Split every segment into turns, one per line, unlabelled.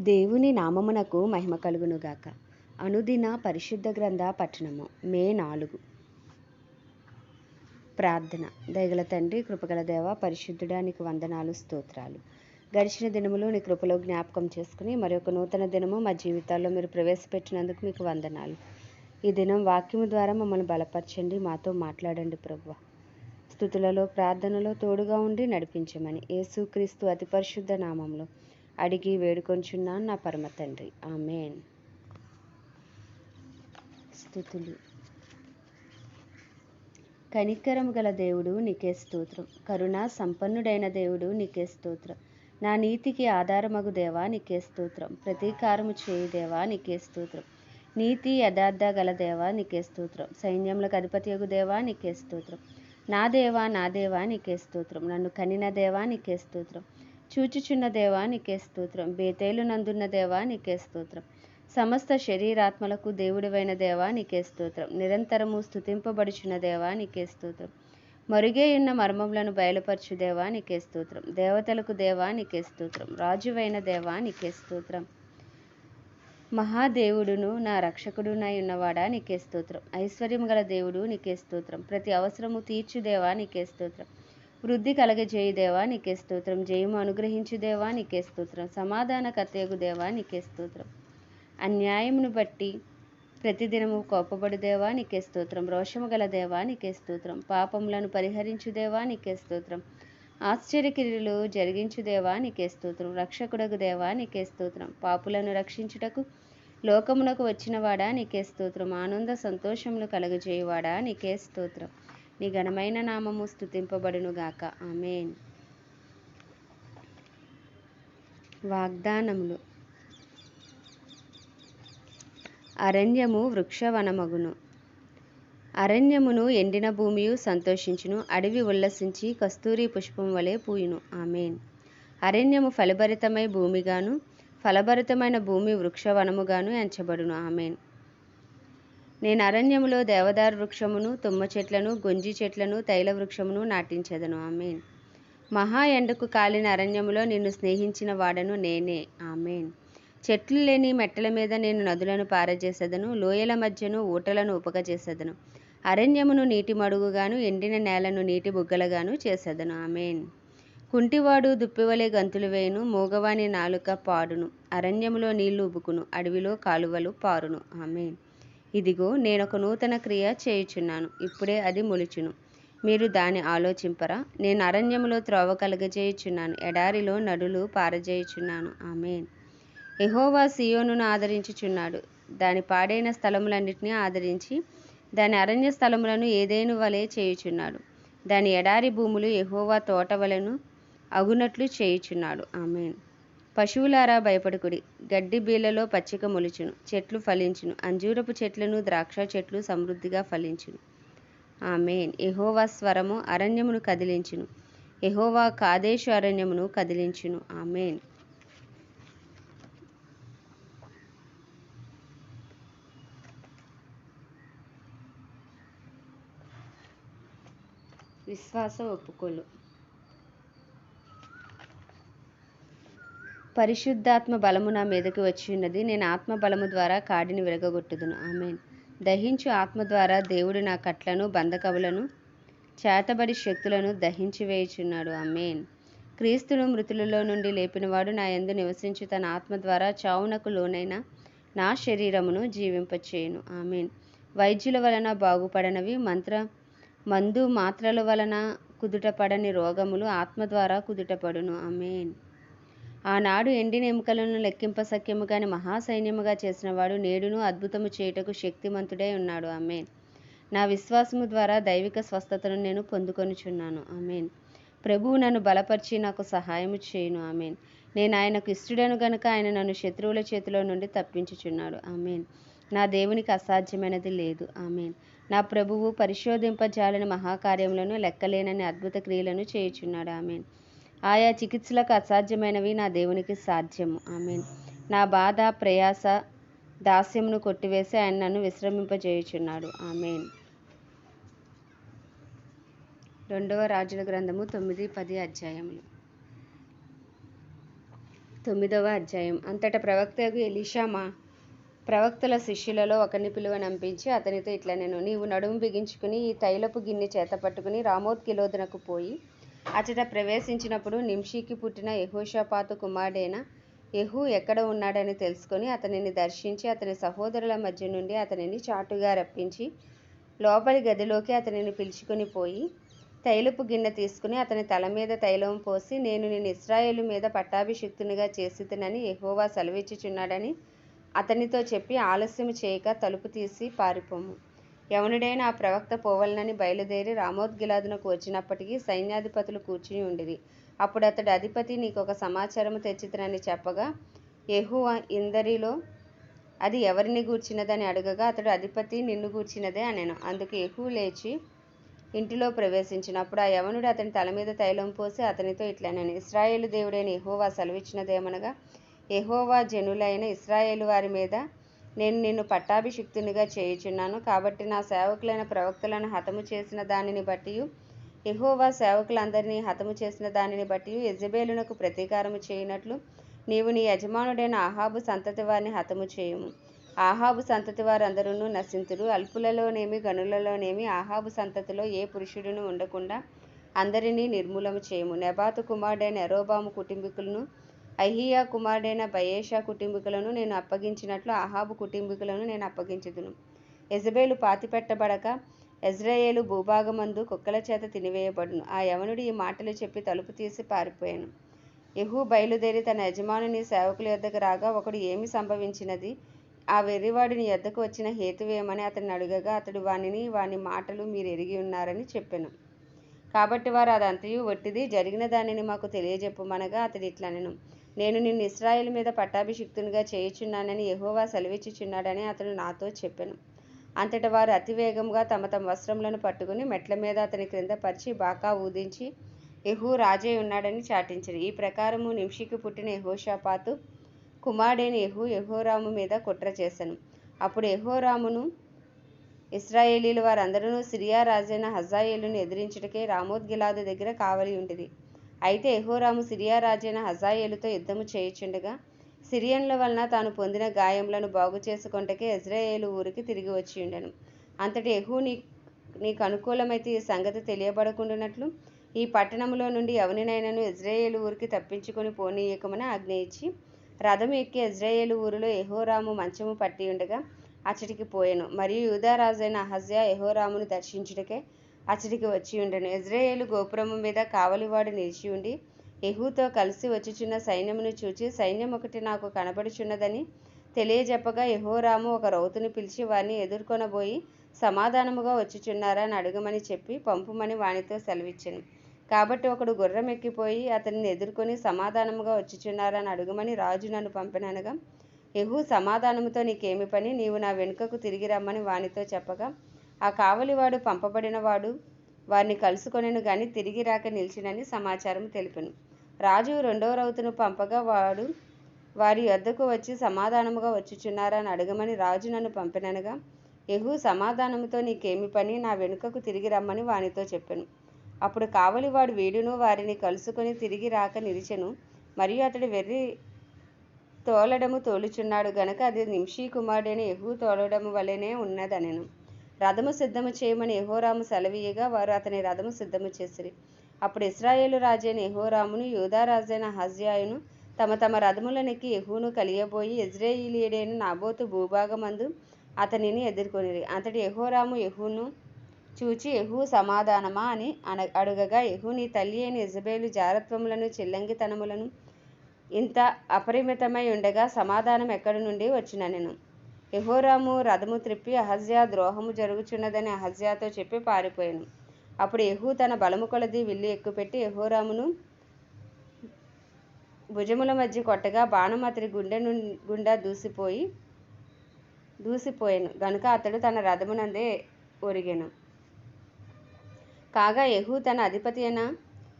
దేవుని నామమునకు మహిమ కలుగునుగాక. అనుదిన పరిశుద్ధ గ్రంథ పట్టణము మే నాలుగు. ప్రార్థన. దయగల తండ్రి కృపగల దేవ పరిశుద్ధుడా నీకు వందనాలు స్తోత్రాలు. గడిచిన దినములు నీ కృపలో జ్ఞాపకం చేసుకుని మరొక నూతన దినము మా జీవితాల్లో మీరు ప్రవేశపెట్టినందుకు మీకు వందనాలు. ఈ దినం వాక్యము ద్వారా మమ్మల్ని బలపరచండి మాతో మాట్లాడండి ప్రభు స్థుతులలో ప్రార్థనలో తోడుగా ఉండి నడిపించమని యేసుక్రీస్తు అతి పరిశుద్ధ నామంలో అడిగి వేడుకొంచున్నాను నా పరమ తండ్రి. ఆమెన్. స్థుతులు కనికరము గల దేవుడు నీకే స్తోత్రం. కరుణా సంపన్నుడైన దేవుడు నీకే స్తోత్రం. నా నీతికి ఆధారమగు దేవా నీకే స్తోత్రం. ప్రతీకారము చేయి దేవా నీకే స్తోత్రం. నీతి యథార్థ గల దేవా నీకే స్తోత్రం. సైన్యములకు అధిపతియగు దేవా నీకే స్తోత్రం. నా దేవా నా దేవా నీకే స్తోత్రం. నన్ను కనిన దేవా నీకే స్తోత్రం. చూచుచున్న దేవా నీకే స్తోత్రం బేతేలు నందున్న దేవా నీకే స్తోత్రం సమస్త శరీరాత్మలకు దేవుడివైన దేవా నీకే స్తోత్రం నిరంతరము స్థుతింపబడుచున్న దేవా నీకే స్తోత్రం మరుగేయున్న మర్మములను బయలుపరచు దేవా నీకే స్తోత్రం దేవతలకు దేవా నీకే స్తోత్రం రాజువైన దేవా నీకే స్తోత్రం మహాదేవుడును నా రక్షకుడునై ఉన్నవాడా నీకే స్తోత్రం ఐశ్వర్యం గల దేవుడు నీకే స్తోత్రం ప్రతి అవసరము తీర్చు దేవా నీకే స్తోత్రం వృద్ధి కలగజేయు దేవా నీకే స్తోత్రం జయము అనుగ్రహించు దేవా నీకే స్తోత్రం సమాధాన కర్తయగు దేవా నీకే స్తోత్రం అన్యాయమును బట్టి ప్రతిదినము కోపబడు దేవా నీకే స్తోత్రం రోషము గల దేవా నీకే స్తోత్రం పాపములను పరిహరించు దేవా నీకే స్తోత్రం ఆశ్చర్యక్రియలు జరిగించు దేవా నీకే స్తోత్రం రక్షకుడకు దేవా నీకే స్తోత్రం పాపులను రక్షించుటకు లోకమునకు వచ్చినవాడా నీకే స్తోత్రం ఆనంద సంతోషములు కలుగజేయువాడా నీకే స్తోత్రం నీ ఘనమైన నామము స్థుతింపబడునుగాక ఆమెన్. వాగ్దానములు. అరణ్యము వృక్షవనమగును. అరణ్యమును ఎండిన భూమియు సంతోషించును అడవి ఉల్లసించి కస్తూరి పుష్పం వలె పూయును. ఆమెన్. అరణ్యము ఫలభరితమై భూమిగాను ఫలభరితమైన భూమి వృక్షవనముగాను ఎంచబడును. ఆమెన్. నేను అరణ్యములో దేవదారు వృక్షమును తుమ్మ చెట్లను గొంజి చెట్లను తైల వృక్షమును నాటించదను. ఆమెన్. మహా ఎండకు కాలిన అరణ్యములో నిన్ను స్నేహించిన వాడను నేనే. ఆమెన్. చెట్లు లేని మెట్టల మీద నేను నదులను పారజేసేదను లోయల మధ్యను ఊటలను ఉపగజేసేదను అరణ్యమును నీటి మడుగుగాను ఎండిన నేలను నీటి బుగ్గలుగాను చేసేదను. ఆమెన్. కుంటివాడు దుప్పివలే గంతులు వేయును మూగవాని నాలుక పాడును. అరణ్యములో నీళ్ళు ఉబుకును అడవిలో కాలువలు పారును. ఆమెన్. ఇదిగో నేనొక నూతన క్రియ చేయుచున్నాను. ఇప్పుడే అది మొలుచును. మీరు దాని ఆలోచింపరా. నేను అరణ్యములో త్రోవ కలగజేయుచున్నాను. ఎడారిలో నడులు పారజేయుచున్నాను. ఆమెన్. ఎహోవా సియోనును ఆదరించుచున్నాడు. దాని పాడైన స్థలములన్నిటినీ ఆదరించి దాని అరణ్య స్థలములను ఏదేను వలె చేయుచున్నాడు. దాని ఎడారి భూములు ఎహోవా తోట వలెను అగునట్లు చేయుచున్నాడు. ఆమెన్. పశువులారా భయపడుకుడి. గడ్డి బీళ్ళలో పచ్చిక మొలుచును. చెట్లు ఫలించును. అంజూరపు చెట్లను ద్రాక్ష చెట్లు సమృద్ధిగా ఫలించును. ఆమెన్. ఎహోవా స్వరము అరణ్యమును కదిలించును. ఎహోవా కాదేశు అరణ్యమును కదిలించును. ఆమెన్. విశ్వాస ఒప్పుకోలు పరిశుద్ధాత్మ బలము నా మీదకి వచ్చి ఉన్నది. నేను ఆత్మ బలము ద్వారా కాడిని విరగొట్టుదును ఆమెన్. దహించు ఆత్మ ద్వారా దేవుడు నా కట్లను బంధకవులను చేతబడి శక్తులను దహించి వేయుచున్నాడు. ఆమెన్. క్రీస్తును మృతులలో నుండి లేపినవాడు నా యందు నివసించు తన ఆత్మ ద్వారా చావునకు లోనైన నా శరీరమును జీవింపచేయును. ఆమెన్. వైద్యుల వలన బాగుపడనవి మంత్ర మందు మాత్రల వలన కుదుటపడని రోగములు ఆత్మ ద్వారా కుదుటపడును. ఆమెన్. ఆనాడు ఎండిన ఎముకలను లెక్కింప సఖ్యము కాని మహాసైన్యముగా చేసినవాడు నేడును అద్భుతము చేయుటకు శక్తిమంతుడై ఉన్నాడు. ఆమెన్. నా విశ్వాసము ద్వారా దైవిక స్వస్థతను నేను పొందుకొనుచున్నాను. ఆమెన్. ప్రభువు నన్ను బలపరిచి నాకు సహాయము చేయును. ఆమెన్. నేను ఆయనకు ఇష్టడను గనుక ఆయన నన్ను శత్రువుల చేతిలో నుండి తప్పించుచున్నాడు. ఆమెన్. నా దేవునికి అసాధ్యమైనది లేదు. ఆమెన్. నా ప్రభువు పరిశోధింపజాలని మహాకార్యములను లెక్కలేనని అద్భుత క్రియలను చేయుచున్నాడు. ఆమెన్. ఆయా చికిత్సలకు అసాధ్యమైనవి నా దేవునికి సాధ్యము ఆమెన్. నా బాధ ప్రయాస దాస్యమును కొట్టివేసి ఆయన నన్ను విశ్రమింపజేయుచున్నాడు. ఆమెన్. రెండవ రాజుల గ్రంథము తొమ్మిది పది అధ్యాయములు. తొమ్మిదవ అధ్యాయం. అంతట ప్రవక్తకు ఎలీషామా ప్రవక్తల శిష్యులలో ఒకరిని పిలువనంపించి అతనితో ఇట్లా నేను నీవు నడుము బిగించుకుని ఈ తైలపు గిన్నె చేత పట్టుకుని రామోత్ కిలోదనకు పోయి అచట ప్రవేశించినప్పుడు నింషికి పుట్టిన యహోషపాతు కుమారుడైన యహు ఎక్కడ ఉన్నాడని తెలుసుకొని అతనిని దర్శించి అతని సహోదరుల మధ్య నుండి అతనిని చాటుగా రప్పించి లోపలి గదిలోకి అతనిని పిలుచుకొని పోయి తైలపు గిన్నె తీసుకుని అతని తల మీద తైలం పోసి నేను నేను ఇస్రాయేలు మీద పట్టాభిషిక్తునిగా చేసితనని ఎహోవా సెలవిచ్చుచున్నాడని అతనితో చెప్పి ఆలస్యం చేయక తలుపు తీసి పారిపోము. యవనుడైన ఆ ప్రవక్త పోవలనని బయలుదేరి రామోద్గిలాదునకు వచ్చినప్పటికీ సైన్యాధిపతులు కూర్చుని ఉండిరి. అప్పుడు అతడు అధిపతి నీకు ఒక సమాచారము తెచ్చితనని చెప్పగా యెహోవా ఇందరిలో అది ఎవరిని గూర్చినదని అడగగా అతడు అధిపతి నిన్ను గూర్చినదే అనెను. అందుకు యెహూ లేచి ఇంటిలో ప్రవేశించినప్పుడు ఆ యవనుడు అతని తల మీద తైలం పోసి అతనితో ఇట్లనని ఇస్రాయేలు దేవుడైన ఎహోవా సెలవిచ్చినదేమనగా ఎహోవా జనులైన ఇస్రాయేలు వారి మీద నేను నిన్ను పట్టాభిషిక్తునిగా చేయుచున్నాను. కాబట్టి నా సేవకులైన ప్రవక్తలను హతము చేసిన దానిని బట్టి ఎహోవా సేవకులందరినీ హతము చేసిన దానిని బట్టి యజబేలునకు ప్రతీకారము చేయనట్లు నీవు నీ యజమానుడైన ఆహాబు సంతతి వారిని హతము చేయము. ఆహాబు సంతతి వారందరూ నశింతురు. అల్పులలోనేమి గనులలోనేమి ఆహాబు సంతతిలో ఏ పురుషుడును ఉండకుండా అందరినీ నిర్మూలము చేయము. నెబాతు కుమారుడైన ఎరోబాము కుటుంబీకులను అహియా కుమారుడైన బయేషా కుటుంబీకులను నేను అప్పగించినట్లు అహాబు కుటుంబీకులను నేను అప్పగించుదును. ఎజబేలు పాతిపెట్టబడక ఎజ్రాయేలు భూభాగమందు కుక్కల చేత తినివేయబడును. ఆ యవనుడు ఈ మాటలు చెప్పి తలుపు తీసి పారిపోయాను. యహూ బయలుదేరి తన యజమానుని సేవకుల యొద్దకు రాగా ఒకడు ఏమి సంభవించినది? ఆ వెర్రివాడిని యొద్దకు వచ్చిన హేతువేమని అతన్ని అడగగా అతడు వానిని వాని మాటలు మీరు ఎరిగి ఉన్నారని చెప్పాను. కాబట్టి వారు అదంతయు ఒట్టిది జరిగిన దానిని మాకు తెలియజెప్పమనగా అతడు ఇట్లా నేను నిన్ను ఇస్రాయేల్ మీద పట్టాభిషిక్తునిగా చేయుచున్నానని యహోవా సెలవిచ్చుచున్నాడని అతడు నాతో చెప్పాను. అంతట వారు అతివేగంగా తమ తమ వస్త్రములను పట్టుకుని మెట్ల మీద అతని క్రింద పరిచి బాకా ఊదించి యెహూ రాజే ఉన్నాడని చాటించరు. ఈ ప్రకారము నిమిషికి పుట్టిన యహోషాపాతు కుమారుడైన ఎహు యహోరాము మీద కుట్ర చేశాను అప్పుడు యహోరామును ఇస్రాయేలీలు వారందరూ సిరియా రాజైన హజాయేలును ఎదిరించుటకే రామోద్గిలాదు దగ్గర కావలి ఉండిది అయితే ఎహోరాము సిరియా రాజైన హజాయేలుతో యుద్ధము చేయుచుండగా సిరియన్ల వలన తాను పొందిన గాయములను బాగు చేసుకొంటకే ఇజ్రాయేలు ఊరికి తిరిగి వచ్చి ఉండెను అంతటి యెహూ నీ నీకు అనుకూలమైతే ఈ సంగతి తెలియబడకుండానట్లు ఈ పట్టణంలో నుండి ఎవరినైనాను ఇజ్రాయేలు ఊరికి తప్పించుకొని పోనీయకమని ఆజ్ఞ ఇచ్చి రథం ఎక్కి ఇజ్రాయేలు ఊరిలో ఎహోరాము మంచము పట్టి ఉండగా అచ్చటికి పోయెను. మరియు యూదారాజైన అహజ్యా ఎహోరామును దర్శించుటకే అచ్చటికి వచ్చి ఉండెను. ఇజ్రాయేలు గోపురము మీద కావలివాడు నిలిచి ఉండి యెహూతో కలిసి వచ్చుచున్న సైన్యమును చూచి సైన్యం ఒకటి నాకు కనబడుచున్నదని తెలియజెప్పగా యహోరాము ఒక రౌతుని పిలిచి వారిని ఎదుర్కొనబోయి సమాధానముగా వచ్చుచున్నారా అని అడగమని చెప్పి పంపుమని వానితో సెలవిచ్చాను. కాబట్టి ఒకడు గుర్రం ఎక్కిపోయి అతనిని ఎదుర్కొని సమాధానముగా వచ్చుచున్నారని అడుగమని రాజు నన్ను పంపిననగా యెహూ సమాధానముతో నీకేమి పని? నీవు నా వెనుకకు తిరిగి రమ్మని వానితో చెప్పగా ఆ కావలివాడు పంపబడినవాడు వారిని కలుసుకొనెను గాని తిరిగి రాక నిలిచినని సమాచారం తెలిపెను. రాజు రెండవ రౌతును పంపగా వాడు వారి వద్దకు వచ్చి సమాధానముగా వచ్చుచున్నారా అని అడగమని రాజు నన్ను పంపిననగా ఎహు సమాధానముతో నీకేమి పని? నా వెనుకకు తిరిగి రమ్మని వానితో చెప్పాను. అప్పుడు కావలివాడు వీడును వారిని కలుసుకొని తిరిగి రాక నిలిచెను. మరియు అతడు వెర్రి తోలడము తోలుచున్నాడు గనక అది నింషీ కుమారుడైన ఎహు తోలడము వలెనే ఉన్నదనెను. రథము సిద్ధము చేయమని యహోరాము సెలవీయగా వారు అతని రథము సిద్ధము చేసిరి. అప్పుడు ఇస్రాయేలు రాజైన యహోరామును యూదారాజైన హజ్యాయును తమ తమ రథములనెక్కి యహూను కలియబోయి ఇజ్రాయిలీయుడైన నాబోతు భూభాగమందు అతనిని ఎదుర్కొనిరి. అంతటి యెహోరాము యహూను చూచి యెహూ సమాధానమా అని అన అడుగగా యహూని నీ తల్లి అయిన ఇజబేలు జారత్వములను చిల్లంగితనములను ఇంత అపరిమితమై ఉండగా సమాధానం ఎక్కడి నుండి వచ్చిన నేను? యహోరాము రథము త్రిప్పి అహజ్యా ద్రోహము జరుగుచున్నదని అహజ్యాతో చెప్పి పారిపోయాను. అప్పుడు యహు తన బలము కొలది విల్లు ఎక్కుపెట్టి యెహోరామును భుజముల మధ్య కొట్టగా బాణం అతడి గుండె ను గుండా దూసిపోయి దూసిపోయాను. గనుక అతడు తన రథమునందే ఒరిగాను. కాగా యహు తన అధిపతి అయిన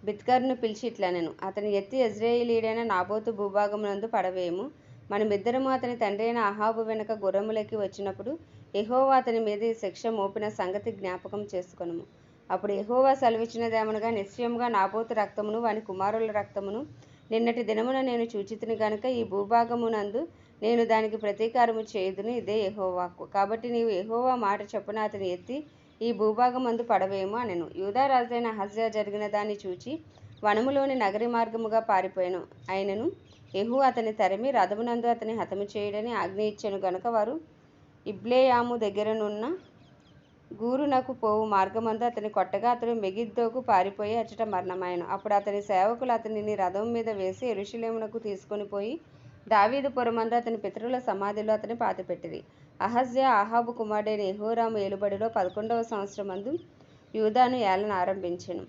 బిత్కర్ను పిలిచి ఇట్లనెను అతని ఎత్తి ఇజ్రాయేలీడైన నాబోతు భూభాగమునందు పడవేయము. మనమిద్దరము అతని తండ్రి అయిన అహాబు వెనుక గుర్రములకి వచ్చినప్పుడు ఎహోవా అతని మీద ఈ శిక్ష మోపిన సంగతి జ్ఞాపకం చేసుకొనుము. అప్పుడు ఎహోవా సెలవిచ్చినదేమనగా నిశ్చయముగా నాబోతు రక్తమును వాని కుమారుల రక్తమును నిన్నటి దినమున నేను చూచితిని గనుక ఈ భూభాగమునందు నేను దానికి ప్రతీకారము చేయుదును ఇదే ఎహోవాకు కాబట్టి నీవు ఎహోవా మాట చొప్పున అతని ఎత్తి ఈ భూభాగమందు పడవేమో అనెను. యూదా హజ్యా జరిగిన దాన్ని చూచి వనములోని నగరి మార్గముగా పారిపోయాను. ఆయనను యెహూ అతని తరిమి రథమునందు అతని హతము చేయడని ఆజ్ఞ ఇచ్చాను గనుక వారు ఇబ్లేయాము దగ్గరనున్న గూరునకు పోవు మార్గమందు అతని కొట్టగా అతడు మెగిద్దోకు పారిపోయి అచ్చట మరణమాయను. అప్పుడు అతని సేవకులు అతనిని రథం మీద వేసి ఎరుషులేమునకు తీసుకొని పోయి దావీదు పురమందు అతని పితరుల సమాధిలో అతని పాతిపెట్టిరి అహజ్యా ఆహాబు కుమారుడైన యెహోరాము ఏలుబడిలో పదకొండవ సంవత్సరమందు యూదాను ఏలన ఆరంభించెను.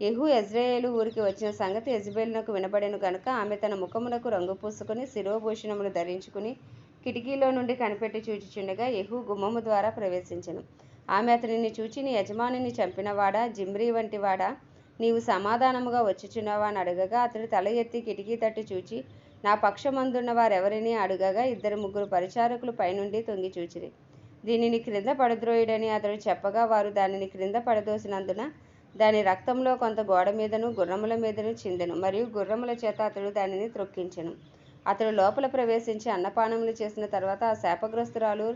యహు యెజ్రెయేలు ఊరికి వచ్చిన సంగతి యెజబెలునకు వినబడెను గనుక ఆమె తన ముఖమునకు రంగు పూసుకుని శిరోభూషణములు ధరించుకుని కిటికీలో నుండి కనిపెట్టి చూచుచుండగా యహు గుమ్మము ద్వారా ప్రవేశించను. ఆమె అతనిని చూచి నీ యజమానిని చంపినవాడా? జిమ్రీ వంటివాడా నీవు సమాధానముగా వచ్చుచున్నావా? అని అడగగా అతడు తల ఎత్తి కిటికీ తట్టి చూచి నా పక్షమందున్న వారెవరిని? అడుగగా ఇద్దరు ముగ్గురు పరిచారకులు పైనుండి తొంగి చూచిరి. దీనిని క్రింద పడద్రోయుడని అతడు చెప్పగా వారు దానిని క్రింద పడదోసినందున దాని రక్తంలో కొంత గోడ మీదను గుర్రముల మీదను చిందెను మరియు గుర్రముల చేత అతడు దానిని త్రొక్కించెను. అతడు లోపల ప్రవేశించి అన్నపానములు చేసిన తర్వాత ఆ శాపగ్రస్తురాలు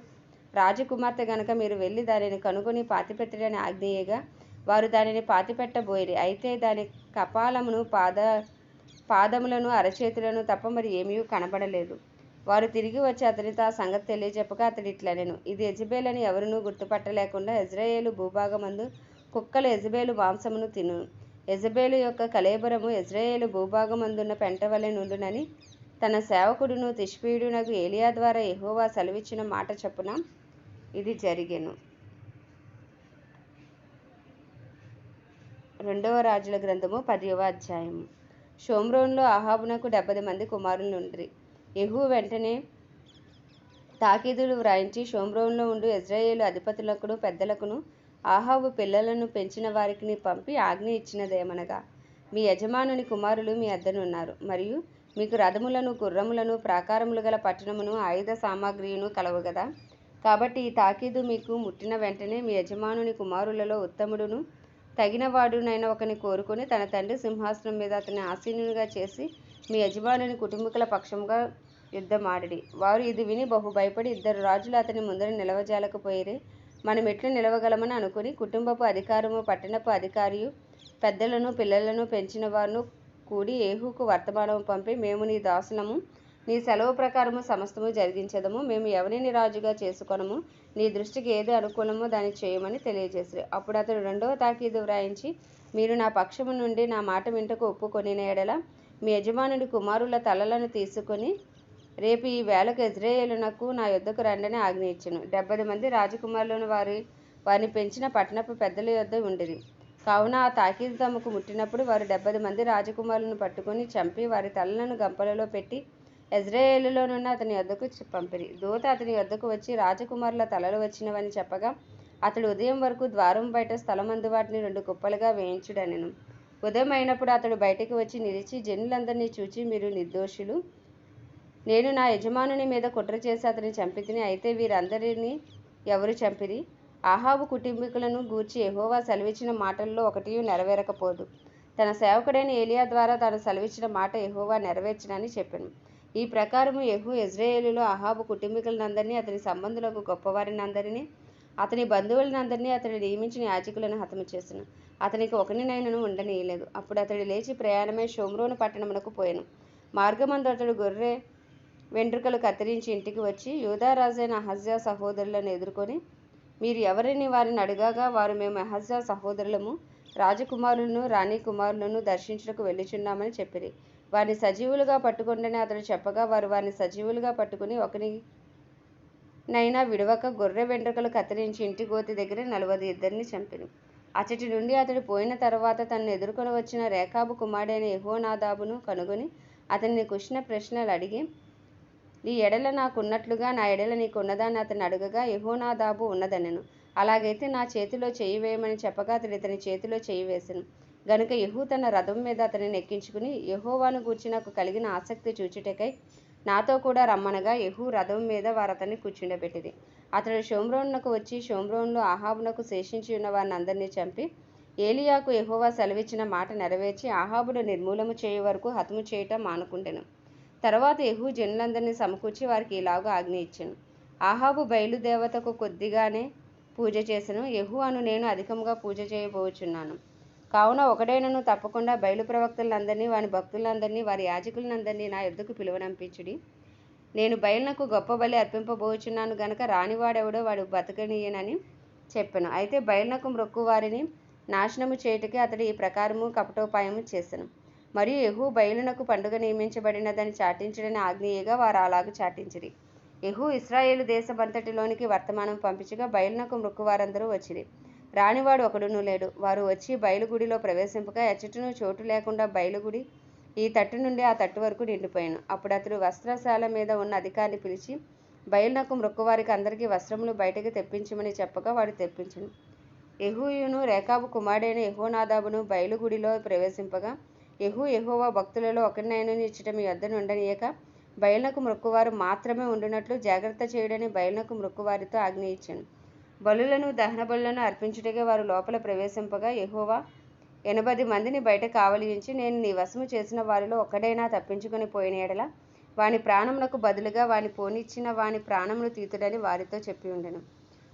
రాజకుమార్తె గనుక మీరు వెళ్ళి దానిని కనుగొని పాతిపెట్టడని ఆజ్ఞేయగా వారు దానిని పాతిపెట్టబోయిరి. అయితే దాని కపాలమును పాద పాదములను అరచేతులను తప్ప మరి ఏమీ కనబడలేదు. వారు తిరిగి వచ్చి అతనితో ఆ సంగతి తెలియజెప్పగా అతడు ఇట్లనెను. ఇది ఎజబేల్ అని ఎవరునూ గుర్తుపట్టలేకుండా ఇజ్రాయేలు భూభాగమందు కుక్కలు ఎజబేలు మాంసమును తిను. ఎజబేలు యొక్క కలేబరము ఇజ్రాయేలు భూభాగమందున్న అందున్న వలె నుండునని తన సేవకుడును తిష్పీయుడునకు ఏలియా ద్వారా ఎహోవా సెలవిచ్చిన మాట చొప్పున ఇది జరిగెను. రెండవ రాజుల గ్రంథము పదివ అధ్యాయము. షోమ్రోన్లో అహాబునకు డెబ్బది మంది కుమారులు ఉండ్రి ఎహు వెంటనే తాకీదులు వ్రాయించి షోమ్రోన్లో ఉండు ఇజ్రాయేలు అధిపతులకును పెద్దలకును ఆహాబు పిల్లలను పెంచిన వారికి పంపి ఆజ్ఞ ఇచ్చినదేమనగా. మీ యజమానుని కుమారులు మీ అద్దనున్నారు మరియు మీకు రథములను గుర్రములను ప్రాకారములు గల పట్టణమును ఆయుధ సామాగ్రిను కలవు కదా కాబట్టి ఈ తాకీదు మీకు ముట్టిన వెంటనే మీ యజమానుని కుమారులలో ఉత్తముడును తగినవాడునైన ఒకని కోరుకొని తన తండ్రి సింహాసనం మీద అతని ఆసీనునిగా చేసి మీ యజమానుని కుటుంబకుల పక్షముగా యుద్ధమాడిడి వారు ఇది విని బహు భయపడి ఇద్దరు రాజులు అతని ముందర నిలవజాలకపోయిరే మనం ఎట్లు నిలవగలమని అనుకుని కుటుంబపు అధికారము పట్టణపు అధికారియు పెద్దలను పిల్లలను పెంచిన వారును కూడి ఏహూకు వర్తమానము పంపి మేము నీ దాసులము నీ సెలవు ప్రకారము సమస్తము జరిగించదము మేము ఎవరిని రాజుగా చేసుకొనము నీ దృష్టికి ఏది అనుకూలమో దాన్ని చేయమని తెలియజేసారు. అప్పుడు అతడు రెండవ తాకీదు వ్రాయించి మీరు నా పక్షము నుండి నా మాట వింటకు ఒప్పుకొనిన ఎడల మీ యజమానుడి కుమారుల తలలను తీసుకొని రేపు ఈ వేళకు ఇజ్రాయేలునకు నా యొద్దకు రండని ఆజ్ఞ ఇచ్చెను డెబ్బై మంది రాజకుమారులను వారి వారిని పెంచిన పట్టణపు పెద్దల యొద్ద ఉండిరి. కావున ఆ తాకీదు తమకు ముట్టినప్పుడు వారు డెబ్బై మంది రాజకుమారులను పట్టుకొని చంపి వారి తలలను గంపలలో పెట్టి ఎజ్రాయేలులోనున్న అతని యొద్దకు పంపిరి. దూత అతని యొద్దకు వచ్చి రాజకుమారుల తలలు వచ్చినవని చెప్పగా అతడు ఉదయం వరకు ద్వారం బయట స్థలమందు వాటిని రెండు కుప్పలుగా వేయించుడనెను. ఉదయం అయినప్పుడు అతడు బయటకు వచ్చి నిలిచి జనులందరినీ చూచి మీరు నిర్దోషులు నేను నా యజమానుని మీద కుట్ర చేసి అతని చంపితిని అయితే వీరందరినీ ఎవరు చంపిరి? ఆహాబు కుటుంబీకులను గూర్చి ఎహోవా సెలవిచ్చిన మాటల్లో ఒకటి నెరవేరకపోదు. తన సేవకుడైన ఏలియా ద్వారా తాను సెలవిచ్చిన మాట ఎహోవా నెరవేర్చినని చెప్పాను. ఈ ప్రకారము యెహూ ఇజ్రాయేలులో అహాబు కుటుంబీకులనందరినీ అతని సంబంధులకు గొప్పవారినందరినీ అతని బంధువులనందరినీ అతని నియమించిన యాజకులను హతము చేసిన. అతనికి ఒకనినైనను ఉండనీయలేదు. అప్పుడు అతడు లేచి ప్రయాణమై షోమ్రోను పట్టణమునకు పోయాను. మార్గమందు అతడు గొర్రె వెంట్రుకలు కత్తిరించి ఇంటికి వచ్చి యూదారాజైన అహజ్యా సహోదరులను ఎదుర్కొని మీరు ఎవరిని వారిని అడగగా? వారు మేము అహజ్యా సహోదరులము. రాజకుమారులను రాణి కుమారులను దర్శించుటకు వెళ్ళుచున్నామని చెప్పిరి. వారిని సజీవులుగా పట్టుకుండని అతడు చెప్పగా వారు వారిని సజీవులుగా పట్టుకుని ఒకని నైనా విడవక గొర్రె వెంట్రుకలు కత్తిరించి ఇంటి గోతి దగ్గర నలవది ఇద్దరిని చంపిను అచ్చటి నుండి అతడు పోయిన తర్వాత తనను ఎదుర్కొని వచ్చిన రేఖాబు కుమారుడైన యహోనాదాబును కనుగొని అతన్ని కుష్ణ ప్రశ్నలు అడిగి నీ ఎడల నాకున్నట్లుగా నా ఎడల నీకు ఉన్నదాన్ని అతను అడుగగా యెహోనాదాబు ఉన్నదనెను. అలాగైతే నా చేతిలో చేయి వేయమని చెప్పగా అతడు ఇతని చేతిలో చేయి వేసెను. గనుక యహూ తన రథం మీద అతనిని ఎక్కించుకుని యహోవాను గూర్చి నాకు కలిగిన ఆసక్తి చూచుటకై నాతో కూడా రమ్మనగా యహూ రథం మీద వారు కూర్చుండబెట్టింది. అతడు షోమ్రోనునకు వచ్చి షోమ్రోన్లో అహాబునకు శేషించి ఉన్న వారిని అందరినీ చంపి ఏలియాకు ఎహోవా సెలవిచ్చిన మాట నెరవేర్చి ఆహాబుడు నిర్మూలము చేయు వరకు హతము చేయటం మానుకుండెను తర్వాత యెహూ జనులందరినీ సమకూర్చి వారికి ఇలాగ ఆజ్ఞ ఇచ్చాను. ఆహాబు బయలుదేవతకు కొద్దిగానే పూజ చేశాను యహు అను నేను అధికంగా పూజ చేయబోచున్నాను. కావున ఒకడైనను తప్పకుండా బయలు ప్రవక్తలందరినీ వారి భక్తులందరినీ వారి యాజకులందరినీ నా ఎద్దుకు పిలువనంపించుడి. నేను బయలునకు గొప్ప బలి అర్పింపబోచున్నాను గనక రానివాడెవడో వాడు బతకనీయనని చెప్పాను. అయితే బయలునకు మ్రొక్కు వారిని నాశనము చేయుటకే అతడు ఈ ప్రకారము కపటోపాయము చేశాను మరియు యెహూ బయలునకు పండుగ నియమించబడినదని చాటించుడని ఆజ్ఞేయగా వారు అలాగ చాటించిరి. యెహూ ఇస్రాయేలు దేశమంతటిలోనికి వర్తమానం పంపించగా బయలునకు మృక్కువారందరూ వచ్చిరి. రానివాడు ఒకడును లేడు. వారు వచ్చి బయలుగుడిలో ప్రవేశింపగా ఎచ్చటను చోటు లేకుండా బయలుగుడి ఈ తట్టు నుండి ఆ తట్టు వరకు నిండిపోయాను. అప్పుడు అతడు వస్త్రశాల మీద ఉన్న అధికారిని పిలిచి బయలునకు మృక్కువారికి అందరికీ వస్త్రములు బయటకు తెప్పించమని చెప్పగా వాడు తెప్పించను. ఎహూయును రేఖాబు కుమారుడైన యెహోనాదాబును బయలుగుడిలో ప్రవేశింపగా యెహూ యెహోవా భక్తులలో ఒకరినైనా ఇచ్చట మీ వద్ద నుండనీయక బయలునకు మృక్కువారు మాత్రమే ఉండునట్లు జాగ్రత్త చేయడని బయలునకు మృక్కువారితో ఆజ్ఞ ఇచ్చాను. బలులను దహన బలులను అర్పించుటగా వారు లోపల ప్రవేశింపగా యెహోవా ఎనభై మందిని బయట కావలించి నేను నీ వశము చేసిన వారిలో ఒక్కడైనా తప్పించుకొని పోయిన ఎడల వాని ప్రాణములకు బదులుగా వాని పోనిచ్చిన వాని ప్రాణమును తీతుడని వారితో చెప్పి ఉండెను.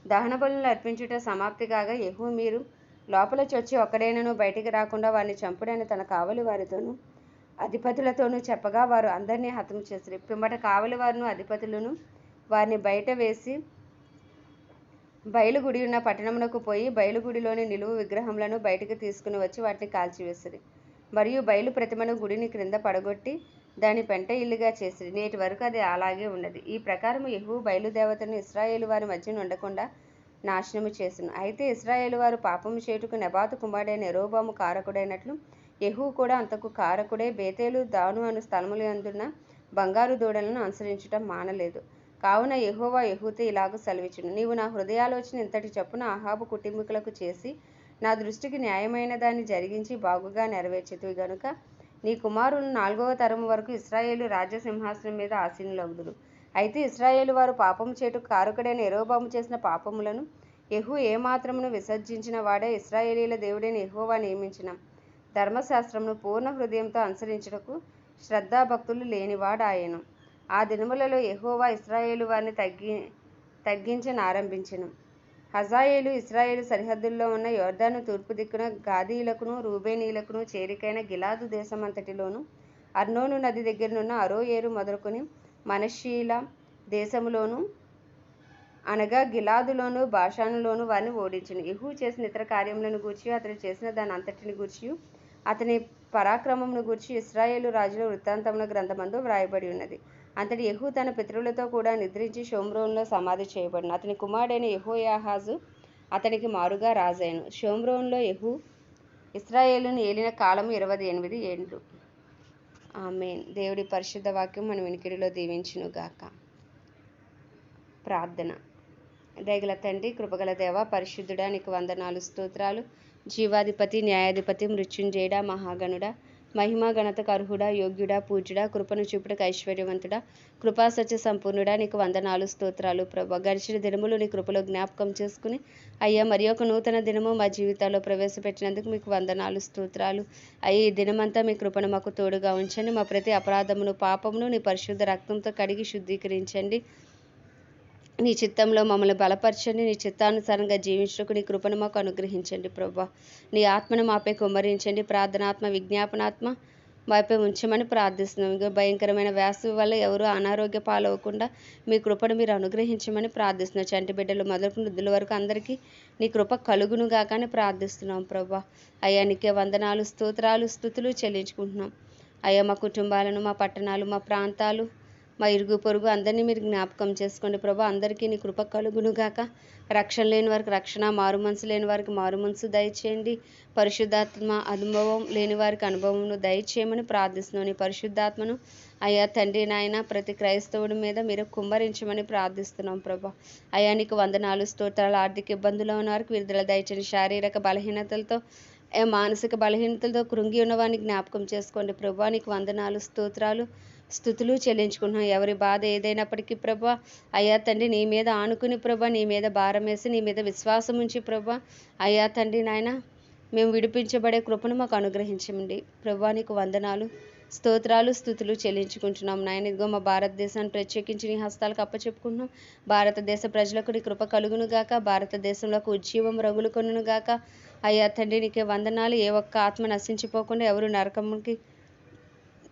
దహన బలులను అర్పించుట సమాప్తి కాగా యెహూ మీరు లోపల చొచ్చి ఒక్కడైనను బయటికి రాకుండా వారిని చంపుడని తన కావలి వారితోనూ అధిపతులతోనూ చెప్పగా వారు అందరినీ హతం చేసిరి. పిమ్మట కావలి వారును అధిపతులను వారిని బయట వేసి బయలుగుడి ఉన్న పట్టణమునకు పోయి బయలుగుడిలోని నిలువు విగ్రహములను బయటికి తీసుకుని వచ్చి వాటిని కాల్చివేసిరి. మరియు బయలు ప్రతిమను గుడిని క్రింద పడగొట్టి దాని పెంట ఇల్లుగా చేసిరి. నేటి వరకు అది అలాగే ఉన్నది. ఈ ప్రకారం యెహూ బయలుదేవతను ఇస్రాయేలు వారి మధ్యన ఉండకుండా నాశనము చేసెను. అయితే ఇస్రాయేలు వారు పాపము చేటుకు నెబాతు కుమారుడైన ఎరోబాము కారకుడైనట్లు యహూ కూడా అంతకు కారకుడే. బేతేలు దాను అను స్థలములు అందున్న బంగారు దూడలను అనుసరించటం మానలేదు. కావున ఎహోవా యహూతే ఇలాగ సెలవిచ్చును. నీవు నా హృదయాలోచన ఇంతటి చొప్పున అహాబు కుటుంబీకులకు చేసి నా దృష్టికి న్యాయమైన దాన్ని జరిగించి బాగుగా నెరవేర్చితివి గనుక నీ కుమారులు నాలుగవ తరం వరకు ఇస్రాయేలు రాజ్య సింహాసనం మీద ఆసీనులవుదురు అయితే ఇస్రాయేలు వారు పాపము చేటు కారకుడైన ఎరోబాము చేసిన పాపములను యహు ఏమాత్రమును విసర్జించిన వాడే ఇస్రాయేలీల దేవుడైన ఎహోవా నియమించిన. ధర్మశాస్త్రమును పూర్ణ హృదయంతో అనుసరించుటకు శ్రద్ధాభక్తులు లేనివాడాయను. ఆ దినములలో ఎహోవా ఇస్రాయేలు వారిని తగ్గి తగ్గించనారంభించెను. హజాయేలు ఇస్రాయేలు సరిహద్దుల్లో ఉన్న యోర్ధాను తూర్పు దిక్కున గాదీలకును రూబేనీలకును చేరికైన గిలాదు దేశమంతటిలోను అర్నోను నది దగ్గరనున్న అరోయేరు మొదలుకొని మనషీల దేశములోను అనగా గిలాదులోను భాషానులోను వారిని ఓడించను. యెహూ చేసిన ఇతర కార్యములను గూర్చి అతడు చేసిన దాని అంతటిని గూర్చి అతని పరాక్రమమును గూర్చి ఇస్రాయేలు రాజుల వృత్తాంతముల గ్రంథమందు వ్రాయబడి ఉన్నది. అంతటి యహూ తన పితరులతో కూడా నిద్రించి షోమ్రోన్లో సమాధి చేయబడిన అతని కుమారుడైన యహోయాహాజు అతనికి మారుగా రాజైను. షోమ్రోన్లో యహూ ఇస్రాయేలును ఏలిన కాలము ఇరవై ఎనిమిది ఏండ్లు ఆమెన్. దేవుడి పరిశుద్ధ వాక్యం మన వినికిడిలో దీవించునుగాక. ప్రార్థన. దయగల తండ్రి కృపగల దేవ పరిశుద్ధుడా నీకు వందనాలు స్తోత్రాలు. జీవాధిపతి న్యాయాధిపతి మృత్యుంజయుడ మహాగణుడ. మహిమా గణతకు అర్హుడా యోగ్యుడా పూజ్యుడా కృపను చూపుటకు ఐశ్వర్యవంతుడా. కృపా సత్య సంపూర్ణుడా నీకు వందనాలు స్తోత్రాలు ప్రభ. గడిచిన దినములు నీ కృపలో జ్ఞాపకం చేసుకుని అయ్యా మరి ఒక నూతన దినము మా జీవితాల్లో ప్రవేశపెట్టినందుకు మీకు వందనాలు స్తోత్రాలు. అయ్యా ఈ దినమంతా మీ కృపను మాకు తోడుగా ఉంచండి. మా ప్రతి అపరాధమును పాపమును నీ పరిశుద్ధ రక్తంతో కడిగి శుద్ధీకరించండి. నీ చిత్తంలో మమ్మల్ని బలపరచండి. నీ చిత్తానుసారంగా జీవించడానికి నీ కృపను మాకు అనుగ్రహించండి ప్రభా. నీ ఆత్మను మాపై కుమ్మరించండి. ప్రార్థనాత్మ విజ్ఞాపనాత్మ మాపై ఉంచమని ప్రార్థిస్తున్నాం. ఇంకా భయంకరమైన వ్యాసు వల్ల ఎవరు అనారోగ్య పాలవకుండా మీ కృపను మీరు అనుగ్రహించమని ప్రార్థిస్తున్నాం. చంటి బిడ్డలు మొదలు వృద్ధుల వరకు అందరికీ నీ కృప కలుగును గాకని ప్రార్థిస్తున్నాం ప్రభా. అయ్యా నీకే వందనాలు స్తోత్రాలు స్థుతులు చెల్లించుకుంటున్నాం. అయ్యా మా కుటుంబాలను మా పట్టణాలు మా ప్రాంతాలు మా ఇరుగు పొరుగు అందరినీ మీరు జ్ఞాపకం చేసుకోండి ప్రభా. అందరికీ నీ కృప కలుగునుగాక రక్షణ లేని వారికి రక్షణ మారు మనసు లేని వారికి మారు మనసు దయచేయండి. పరిశుద్ధాత్మ అనుభవం లేని వారికి అనుభవంను దయచేయమని ప్రార్థిస్తున్నాను నీ పరిశుద్ధాత్మను అయ్యా తండ్రి నాయన ప్రతి క్రైస్తవుడి మీద మీరు కుమ్మరించమని ప్రార్థిస్తున్నాం ప్రభా. అయా నీకు వందనాలు స్తోత్రాలు ఆర్థిక ఇబ్బందులు ఉన్న వారికి విడుదల దయచేయండి. శారీరక బలహీనతలతో మానసిక బలహీనతలతో కృంగి ఉన్న వారిని జ్ఞాపకం చేసుకోండి ప్రభా. నీకు వందనాలు స్తోత్రాలు స్థుతులు చెల్లించుకుంటున్నాం. ఎవరి బాధ ఏదైనప్పటికీ ప్రభా అయ్యా తండ్రి నీ మీద ఆనుకుని ప్రభా నీ మీద భారం వేసి నీ మీద విశ్వాసం ఉంచి ప్రభా అయ్యా తండ్రి నాయన మేము విడిపించబడే కృపను మాకు అనుగ్రహించండి. ప్రభా నీకు వందనాలు స్తోత్రాలు స్థుతులు చెల్లించుకుంటున్నాం. నాయన ఇదిగో మా భారతదేశాన్ని ప్రత్యేకించి నీ హస్తాలకు అప్పచెప్పుకుంటున్నాం. భారతదేశ ప్రజలకు నీ కృప కలుగును గాక భారతదేశంలో ఉజ్జీవం రగులు కొనును గాక. అయ్యా తండ్రి నీకే వందనాలు. ఏ ఒక్క ఆత్మ నశించిపోకుండా ఎవరు నరకముకి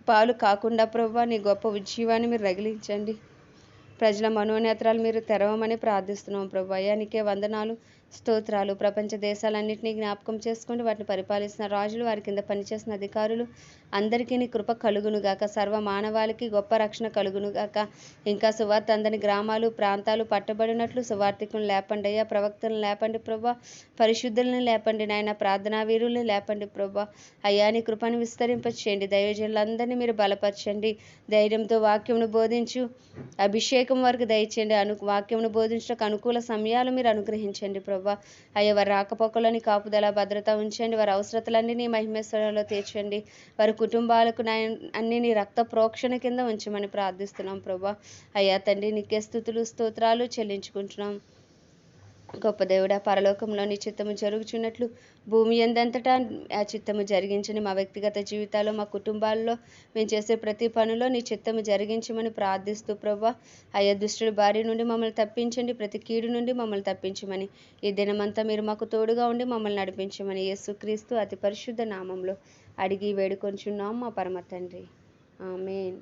పాలు కాకుండా ప్రభా నీ గొప్ప ఉజ్జీవాన్ని మీరు రగిలించండి. ప్రజల మనోనేత్రాలు మీరు తెరవమని ప్రార్థిస్తున్నాం ప్రభు అయ్యానికే వందనాలు. స్తోత్రాలు. ప్రపంచ దేశాలన్నింటినీ జ్ఞాపకం చేసుకుంటూ వాటిని పరిపాలిస్తున్న రాజులు వారి కింద పనిచేసిన అధికారులు అందరికీ నీ కృప కలుగును గాక. సర్వ మానవాళికి గొప్ప రక్షణ కలుగును గాక. ఇంకా సువార్త అందని గ్రామాలు ప్రాంతాలు పట్టబడినట్లు సువార్థికులను లేపండి అయ్యా. ప్రవక్తలను లేపండి ప్రభా. పరిశుద్ధులను లేపండి నాయన. ప్రార్థనా వీరుల్ని లేపండి ప్రభా. అయ్యా నీ కృపను విస్తరింపచేయండి. దైవజనులందరినీ మీరు బలపరచండి. ధైర్యంతో వాక్యమును బోధించు. అభిషేకం వరకు దయచేయండి. అను వాక్యమును బోధించడానికి అనుకూల సమయాలు మీరు అనుగ్రహించండి ప్రభు. అయ్యా వారి రాకపోకలని కాపుదల భద్రత ఉంచండి. వారి అవసరతలన్నీ నీ మహిమేశ్వరంలో తీర్చండి. వారి కుటుంబాలకు అన్ని నీ రక్త ప్రోక్షణ కింద ఉంచమని ప్రార్థిస్తున్నాం ప్రభా. అయ్యా తండ్రి నీకే స్థుతులు స్తోత్రాలు చెల్లించుకుంటున్నాం. గొప్ప దేవుడా పరలోకంలో నీ చిత్తము జరుగుచున్నట్లు భూమి ఎందంతటా ఆ చిత్తము జరిగించని మా వ్యక్తిగత జీవితాల్లో మా కుటుంబాల్లో మేము చేసే ప్రతి పనిలో నీ చిత్తము జరిగించమని ప్రార్థిస్తూ ప్రభా. అయ్యా దుష్టుడి భార్య నుండి మమ్మల్ని తప్పించండి ప్రతి కీడు నుండి మమ్మల్ని తప్పించమని. ఈ దినమంతా మీరు మాకు తోడుగా ఉండి మమ్మల్ని నడిపించమని యేసుక్రీస్తు అతి పరిశుద్ధ నామంలో అడిగి వేడుకొంచున్నాం మా పరమ తండ్రి. ఆమెన్.